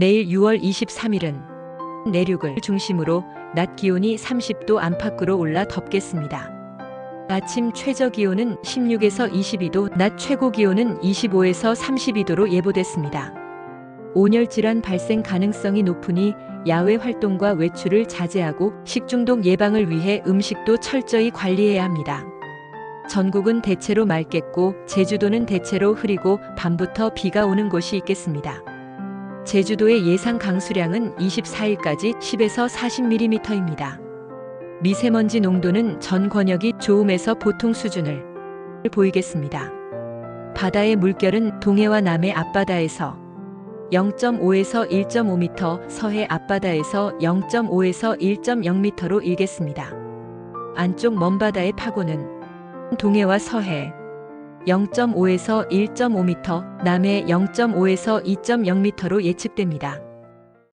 내일 6월 23일은 내륙을 중심으로 낮 기온이 30도 안팎으로 올라 덥겠습니다. 아침 최저 기온은 16에서 22도, 낮 최고 기온은 25에서 32도로 예보됐습니다. 온열 질환 발생 가능성이 높으니 야외 활동과 외출을 자제하고 식중독 예방을 위해 음식도 철저히 관리해야 합니다. 전국은 대체로 맑겠고 제주도는 대체로 흐리고 밤부터 비가 오는 곳이 있겠습니다. 제주도의 예상 강수량은 24일까지 10에서 40mm입니다. 미세먼지 농도는 전 권역이 좋음에서 보통 수준을 보이겠습니다. 바다의 물결은 동해와 남해 앞바다에서 0.5에서 1.5m, 서해 앞바다에서 0.5에서 1.0m로 일겠습니다. 안쪽 먼바다의 파고는 동해와 서해 0.5에서 1.5m, 남해 0.5에서 2.0m로 예측됩니다.